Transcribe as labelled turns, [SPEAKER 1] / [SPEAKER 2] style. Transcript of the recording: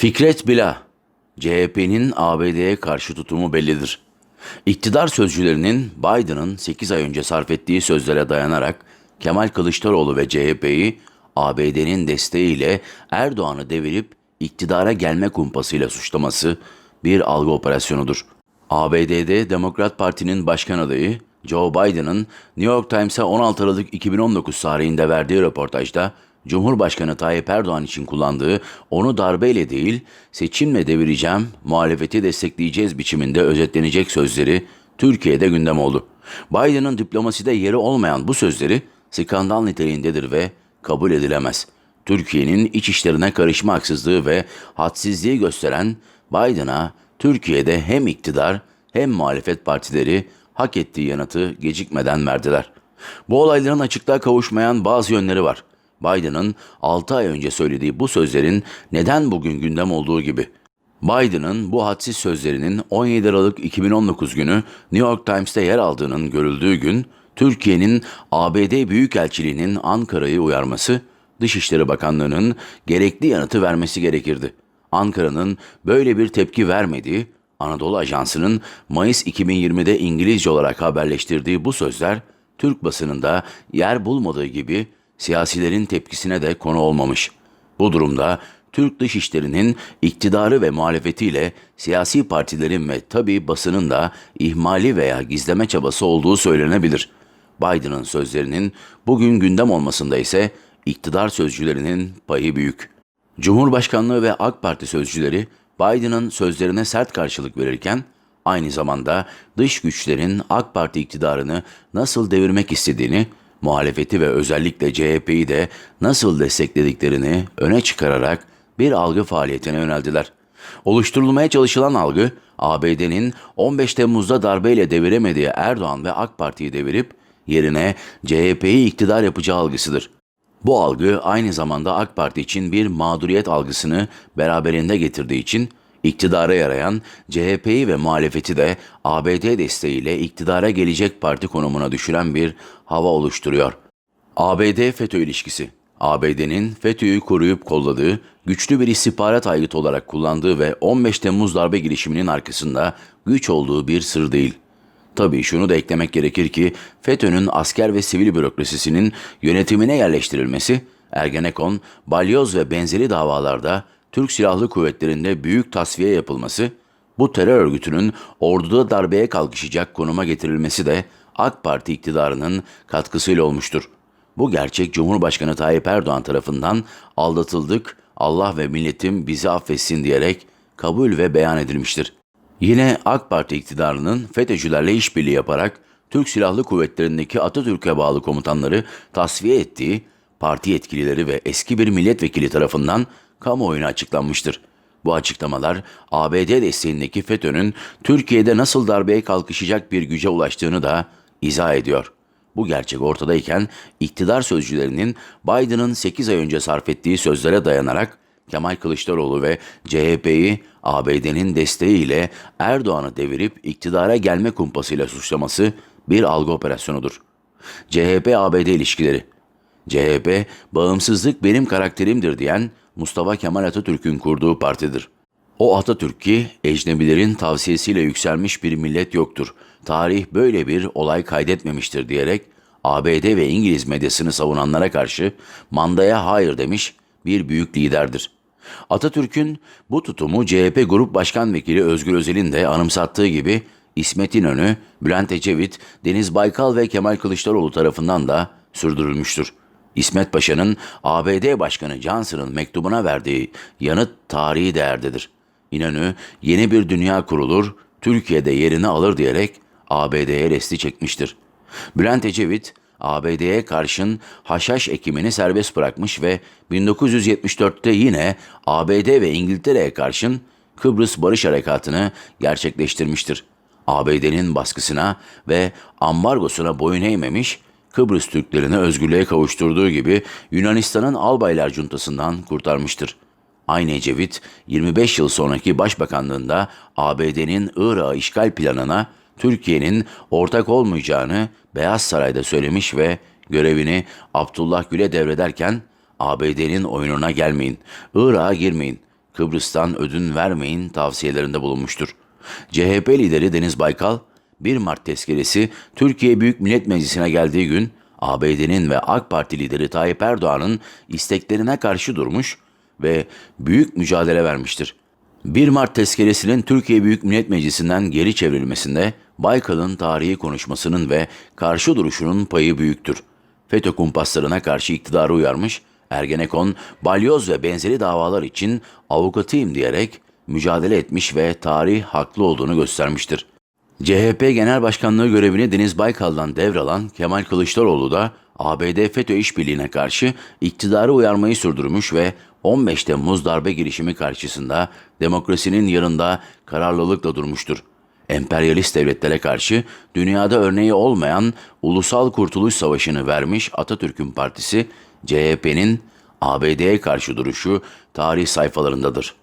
[SPEAKER 1] Fikret Bila, CHP'nin ABD'ye karşı tutumu bellidir. İktidar sözcülerinin Biden'ın 8 ay önce sarf ettiği sözlere dayanarak Kemal Kılıçdaroğlu ve CHP'yi ABD'nin desteğiyle Erdoğan'ı devirip iktidara gelme kumpasıyla suçlaması bir algı operasyonudur. ABD'de Demokrat Parti'nin başkan adayı Joe Biden'ın New York Times'a 16 Aralık 2019 tarihinde verdiği röportajda Cumhurbaşkanı Tayyip Erdoğan için kullandığı onu darbeyle değil seçimle devireceğim, muhalefeti destekleyeceğiz biçiminde özetlenecek sözleri Türkiye'de gündem oldu. Biden'ın diplomaside yeri olmayan bu sözleri skandal niteliğindedir ve kabul edilemez. Türkiye'nin iç işlerine karışma haksızlığı ve hadsizliği gösteren Biden'a Türkiye'de hem iktidar hem muhalefet partileri hak ettiği yanıtı gecikmeden verdiler. Bu olayların açıklığa kavuşmayan bazı yönleri var. Biden'ın 6 ay önce söylediği bu sözlerin neden bugün gündem olduğu gibi. Biden'ın bu hadsiz sözlerinin 17 Aralık 2019 günü New York Times'te yer aldığının görüldüğü gün Türkiye'nin ABD Büyükelçiliğinin Ankara'yı uyarması, Dışişleri Bakanlığı'nın gerekli yanıtı vermesi gerekirdi. Ankara'nın böyle bir tepki vermediği, Anadolu Ajansı'nın Mayıs 2020'de İngilizce olarak haberleştirdiği bu sözler Türk basınında yer bulmadığı gibi siyasilerin tepkisine de konu olmamış. Bu durumda Türk dışişlerinin iktidarı ve muhalefetiyle siyasi partilerin ve tabi basının da ihmali veya gizleme çabası olduğu söylenebilir. Biden'ın sözlerinin bugün gündem olmasında ise iktidar sözcülerinin payı büyük. Cumhurbaşkanlığı ve AK Parti sözcüleri Biden'ın sözlerine sert karşılık verirken aynı zamanda dış güçlerin AK Parti iktidarını nasıl devirmek istediğini, muhalefeti ve özellikle CHP'yi de nasıl desteklediklerini öne çıkararak bir algı faaliyetine yöneldiler. Oluşturulmaya çalışılan algı, ABD'nin 15 Temmuz'da darbeyle deviremediği Erdoğan ve AK Parti'yi devirip yerine CHP'yi iktidar yapacağı algısıdır. Bu algı aynı zamanda AK Parti için bir mağduriyet algısını beraberinde getirdiği için iktidara yarayan CHP'yi ve muhalefeti de ABD desteğiyle iktidara gelecek parti konumuna düşüren bir hava oluşturuyor. ABD-FETÖ ilişkisi ABD'nin FETÖ'yü koruyup kolladığı, güçlü bir istihbarat aygıtı olarak kullandığı ve 15 Temmuz darbe girişiminin arkasında güç olduğu bir sır değil. Tabii şunu da eklemek gerekir ki FETÖ'nün asker ve sivil bürokrasisinin yönetimine yerleştirilmesi, Ergenekon, balyoz ve benzeri davalarda Türk Silahlı Kuvvetleri'nde büyük tasfiye yapılması, bu terör örgütünün orduda darbeye kalkışacak konuma getirilmesi de AK Parti iktidarının katkısıyla olmuştur. Bu gerçek Cumhurbaşkanı Tayyip Erdoğan tarafından aldatıldık, Allah ve milletim bizi affetsin diyerek kabul ve beyan edilmiştir. Yine AK Parti iktidarının FETÖ'cülerle işbirliği yaparak Türk Silahlı Kuvvetleri'ndeki Atatürk'e bağlı komutanları tasfiye ettiği parti yetkilileri ve eski bir milletvekili tarafından kamuoyuna açıklanmıştır. Bu açıklamalar ABD desteğindeki FETÖ'nün Türkiye'de nasıl darbeye kalkışacak bir güce ulaştığını da izah ediyor. Bu gerçek ortadayken iktidar sözcülerinin Biden'ın 8 ay önce sarf ettiği sözlere dayanarak Kemal Kılıçdaroğlu ve CHP'yi ABD'nin desteğiyle Erdoğan'ı devirip iktidara gelme kumpasıyla suçlaması bir algı operasyonudur. CHP-ABD ilişkileri CHP, bağımsızlık benim karakterimdir diyen Mustafa Kemal Atatürk'ün kurduğu partidir. O Atatürk ki ecnebilerin tavsiyesiyle yükselmiş bir millet yoktur. Tarih böyle bir olay kaydetmemiştir diyerek ABD ve İngiliz medyasını savunanlara karşı mandaya hayır demiş bir büyük liderdir. Atatürk'ün bu tutumu CHP Grup Başkan Vekili Özgür Özel'in de anımsattığı gibi İsmet İnönü, Bülent Ecevit, Deniz Baykal ve Kemal Kılıçdaroğlu tarafından da sürdürülmüştür. İsmet Paşa'nın ABD Başkanı Johnson'ın mektubuna verdiği yanıt tarihi değerdedir. İnönü yeni bir dünya kurulur, Türkiye'de yerini alır diyerek ABD'ye resti çekmiştir. Bülent Ecevit, ABD'ye karşın haşhaş ekimini serbest bırakmış ve 1974'te yine ABD ve İngiltere'ye karşın Kıbrıs Barış Harekatı'nı gerçekleştirmiştir. ABD'nin baskısına ve ambargosuna boyun eğmemiş, Kıbrıs Türklerini özgürlüğe kavuşturduğu gibi Yunanistan'ın Albaylar Cuntası'ndan kurtarmıştır. Aynı Ecevit 25 yıl sonraki başbakanlığında ABD'nin Irak'ı işgal planına Türkiye'nin ortak olmayacağını Beyaz Saray'da söylemiş ve görevini Abdullah Gül'e devrederken ABD'nin oyununa gelmeyin, Irak'a girmeyin, Kıbrıs'tan ödün vermeyin tavsiyelerinde bulunmuştur. CHP lideri Deniz Baykal, 1 Mart tezkeresi Türkiye Büyük Millet Meclisi'ne geldiği gün ABD'nin ve AK Parti lideri Tayyip Erdoğan'ın isteklerine karşı durmuş ve büyük mücadele vermiştir. 1 Mart tezkeresinin Türkiye Büyük Millet Meclisi'nden geri çevrilmesinde Baykal'ın tarihi konuşmasının ve karşı duruşunun payı büyüktür. FETÖ kumpaslarına karşı iktidarı uyarmış, Ergenekon, balyoz ve benzeri davalar için avukatıyım diyerek mücadele etmiş ve tarih haklı olduğunu göstermiştir. CHP Genel Başkanlığı görevini Deniz Baykal'dan devralan Kemal Kılıçdaroğlu da ABD FETÖ işbirliğine karşı iktidarı uyarmayı sürdürmüş ve 15 Temmuz darbe girişimi karşısında demokrasinin yanında kararlılıkla durmuştur. Emperyalist devletlere karşı dünyada örneği olmayan Ulusal Kurtuluş Savaşı'nı vermiş Atatürk'ün partisi CHP'nin ABD'ye karşı duruşu tarih sayfalarındadır.